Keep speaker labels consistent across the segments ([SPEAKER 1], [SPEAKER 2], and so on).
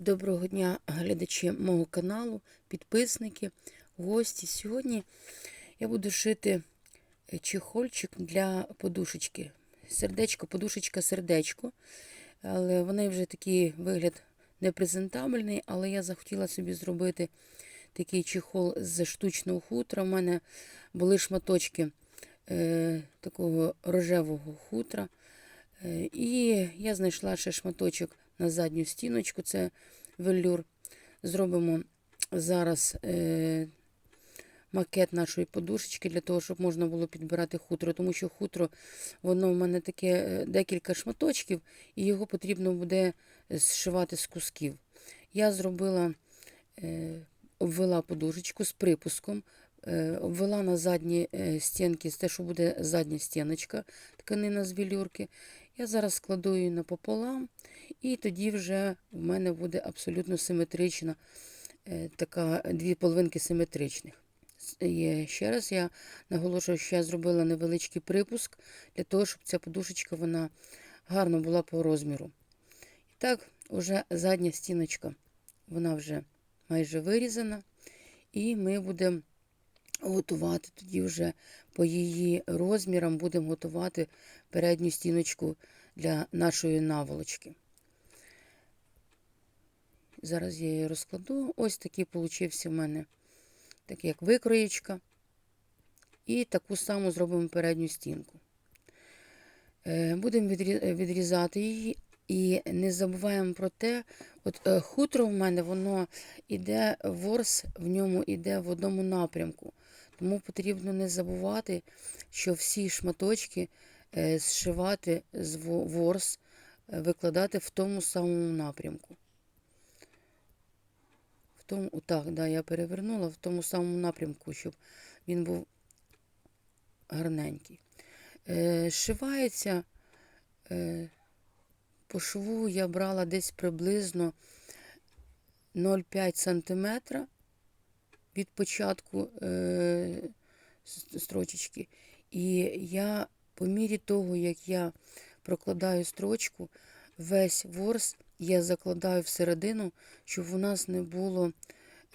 [SPEAKER 1] Доброго дня, глядачі мого каналу, підписники, гості. Сьогодні я буду шити е, чехольчик для подушечки. Сердечко, подушечка, сердечко. Але вони вже такий вигляд непрезентабельний, але я захотіла собі зробити такий чехол з штучного хутра. У мене були шматочки е, такого рожевого хутра. Е, І я знайшла ще шматочок на задню стіночку, це велюр. Зробимо зараз е, макет нашої подушечки для того, щоб можна було підбирати хутро, тому що хутро, воно в мене таке е, декілька шматочків, і його потрібно буде зшивати з кусків. Я зробила, е, обвела подушечку з припуском, обвела на задні е, стінки, те, що буде задня стіночка, тканина з велюрки. Я зараз складу її напополам, і тоді вже в мене буде абсолютно симетрична, е, така дві половинки симетричних. Є. Ще раз я наголошую, що я зробила невеличкий припуск для того, щоб ця подушечка вона гарно була по розміру. І так, уже задня стіночка, вона вже майже вирізана, і ми будемо готувати тоді вже по її розмірам будемо готувати передню стіночку для нашої наволочки. Зараз я її розкладу. Ось такий получився в мене, так як викроєчка. І таку саму зробимо передню стінку. Е, Будемо відрізати її. І не забуваємо про те, от е, хутро в мене, воно іде, ворс в ньому іде в одному напрямку. Тому потрібно не забувати, що всі шматочки е, зшивати з во- ворс, е, викладати в тому самому напрямку. В тому, так, да, я перевернула в тому самому напрямку, щоб він був гарненький. Е, Зшивається е, по шву я брала десь приблизно 0,5 см від початку е, строчечки. І я по мірі того, як я прокладаю строчку, весь ворс я закладаю всередину, щоб у нас не було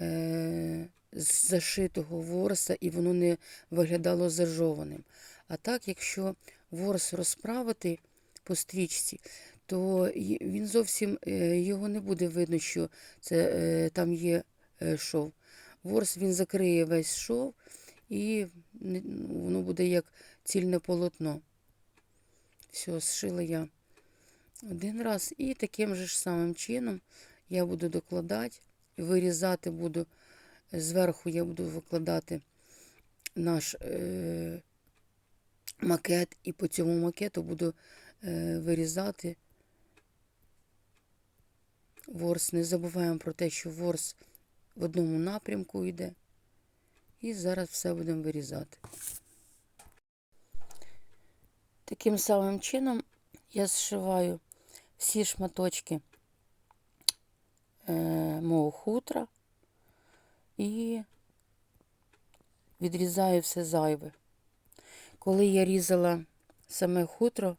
[SPEAKER 1] е, зашитого ворса і воно не виглядало зажованим. А так, якщо ворс розправити по стрічці, то він зовсім е, його не буде видно, що це е, там є е, шов. Ворс він закриє весь шов, і воно буде як цільне полотно. Все, зшила я один раз. І таким же ж самим чином я буду докладати, вирізати буду, зверху я буду викладати наш е, макет, і по цьому макету буду е, вирізати ворс. Не забуваємо про те, що ворс в одному напрямку йде. І зараз все будемо вирізати. Таким самим чином я зшиваю всі шматочки е, мого хутра і відрізаю все зайве. Коли я різала саме хутро,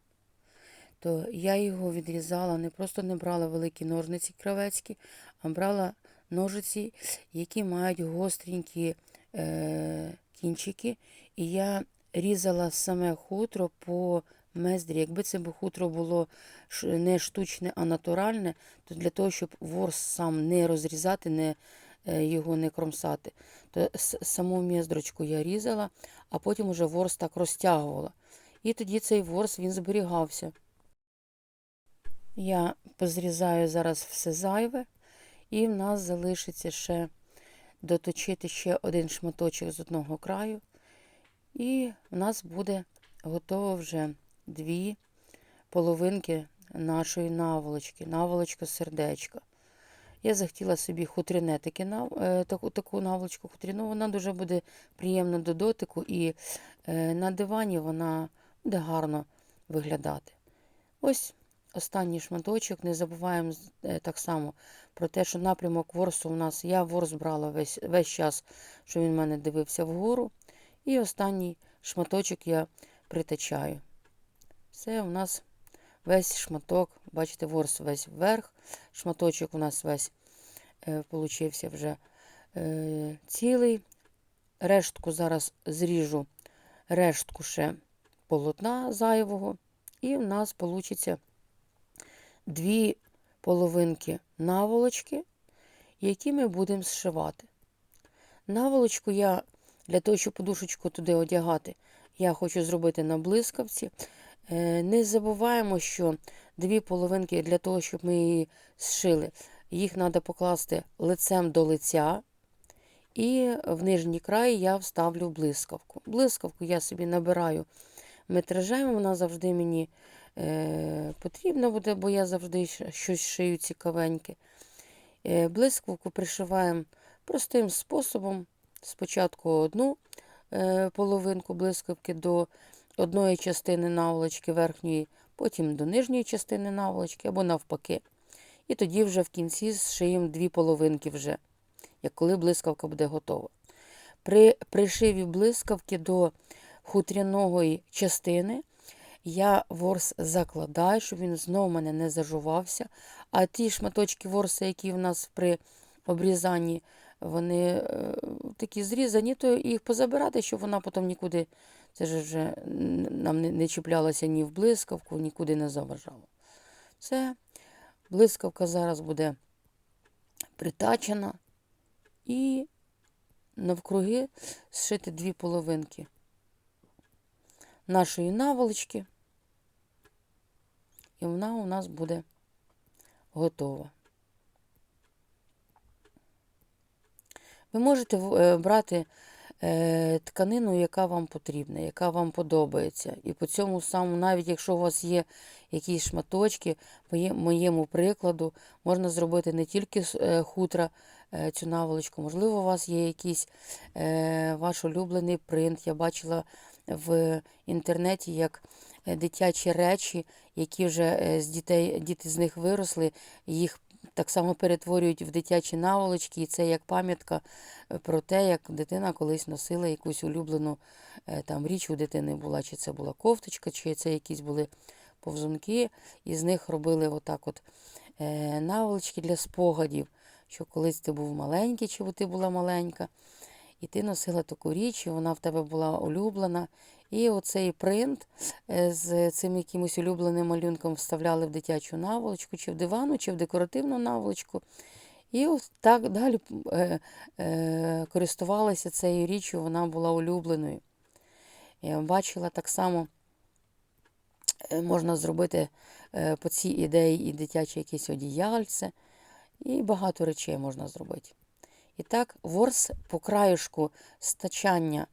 [SPEAKER 1] то я його відрізала, не просто не брала великі ножниці кравецькі, а брала ножиці, які мають гостренькі е, кінчики. І я різала саме хутро по мездрі. Якби це хутро було не штучне, а натуральне, то для того, щоб ворс сам не розрізати, не, е, його не кромсати, то саму мездрочку я різала, а потім уже ворс так розтягувала. І тоді цей ворс він зберігався. Я позрізаю зараз все зайве, і в нас залишиться ще доточити ще один шматочок з одного краю. І в нас буде готово вже дві половинки нашої наволочки, наволочка сердечка. Я захотіла собі хутряне таке, е, таку, таку наволочку хутряну. Вона дуже буде приємна до дотику і е, на дивані вона буде гарно виглядати. Ось останній шматочок. Не забуваємо е, так само про те, що напрямок ворсу у нас, я ворс брала весь, весь час, що він в мене дивився вгору. І останній шматочок я притачаю. Все у нас весь шматок, бачите, ворс весь вверх, шматочок у нас весь е, получився вже е, цілий. Рештку зараз зріжу, рештку ще полотна зайвого, і в нас вийде дві половинки наволочки, які ми будемо зшивати. Наволочку я для того, щоб подушечку туди одягати, я хочу зробити на блискавці. Е, Не забуваємо, що дві половинки для того, щоб ми її зшили, їх треба покласти лицем до лиця. І в нижній край я вставлю блискавку. Блискавку я собі набираю метражем, вона завжди мені е, потрібна буде, бо я завжди щось шию цікавеньке. Е, блискавку пришиваємо простим способом. Спочатку одну е, половинку блискавки до одної частини наволочки верхньої, потім до нижньої частини наволочки або навпаки. І тоді вже в кінці зшиємо дві половинки вже, як коли блискавка буде готова. При пришиві блискавки до хутряної частини я ворс закладаю, щоб він знову мене не зажувався. А ті шматочки ворса, які в нас при обрізанні, вони е, такі зрізані, то їх позабирати, щоб вона потім нікуди, це ж вже нам не, не чіплялася ні в блискавку, нікуди не заважало. Все, блискавка зараз буде притачена і навкруги зшити дві половинки нашої наволочки, і вона у нас буде готова. Ви можете е, брати е, тканину, яка вам потрібна, яка вам подобається. І по цьому самому, навіть якщо у вас є якісь шматочки, по моєму прикладу, можна зробити не тільки з е, хутра цю наволочку, можливо, у вас є якийсь ваш улюблений принт. Я бачила в інтернеті, як е, дитячі речі, які вже е, з дітей, діти з них виросли, їх так само перетворюють в дитячі наволочки, і це як пам'ятка е, про те, як дитина колись носила якусь улюблену там річ. У дитини була, чи це була кофточка, чи це якісь були повзунки, і з них робили отак от наволочки для спогадів, що колись ти був маленький, чи ти була маленька, і ти носила таку річ, і вона в тебе була улюблена. І оцей принт е, з цим якимось улюбленим малюнком вставляли в дитячу наволочку, чи в дивану, чи в декоративну наволочку. І ось так далі е, е, користувалася цією річчю, вона була улюбленою. Я бачила так само, е, можна зробити е, по цій ідеї і дитяче якесь одіяльце, і багато речей можна зробити. І так, ворс по краюшку стачання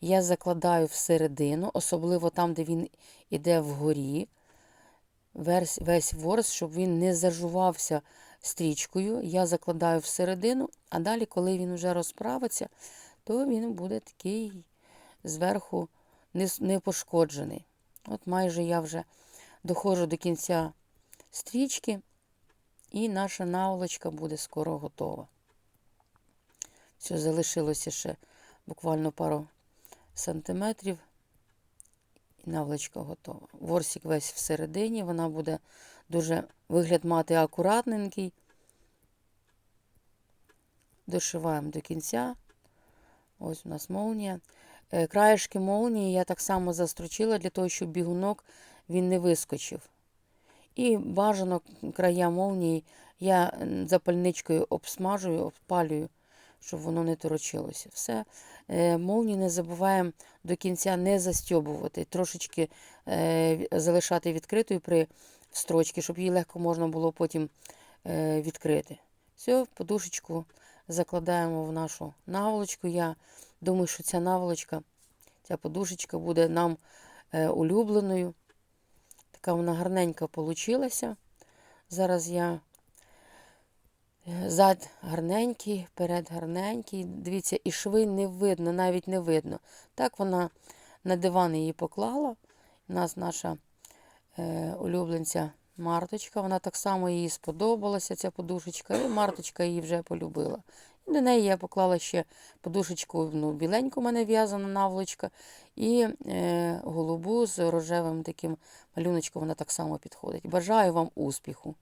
[SPEAKER 1] я закладаю всередину, особливо там, де він іде вгорі. Весь, весь ворс, щоб він не зажувався стрічкою. Я закладаю всередину, а далі, коли він вже розправиться, то він буде такий зверху не, пошкоджений. От майже я вже доходжу до кінця стрічки, і наша наволочка буде скоро готова. Все, залишилося ще буквально пару сантиметрів. І наволочка готова. Ворсик весь всередині, вона буде дуже вигляд мати акуратненький. Дошиваємо до кінця. Ось у нас молнія. Е, Краєшки молнії я так само застрочила для того, щоб бігунок він не вискочив. І бажано края молнії я запальничкою обсмажую, обпалюю, щоб воно не торочилося. Все. Е, Молнію не забуваємо до кінця не застьобувати, трошечки е, залишати відкритою при строчці, щоб її легко можна було потім е, відкрити. Все, подушечку закладаємо в нашу наволочку. Я думаю, що ця наволочка, ця подушечка буде нам улюбленою. Така вона гарненька получилася. Зараз я зад гарненький, перед гарненький. Дивіться, і шви не видно, навіть не видно. Так вона на диван її поклала. У нас наша е, улюбленця Марточка. Вона так само їй сподобалася, ця подушечка, і Марточка її вже полюбила. І до неї я поклала ще подушечку, ну, біленьку у мене в'язана наволочка, і е, голубу з рожевим таким малюночком вона так само підходить. Бажаю вам успіху!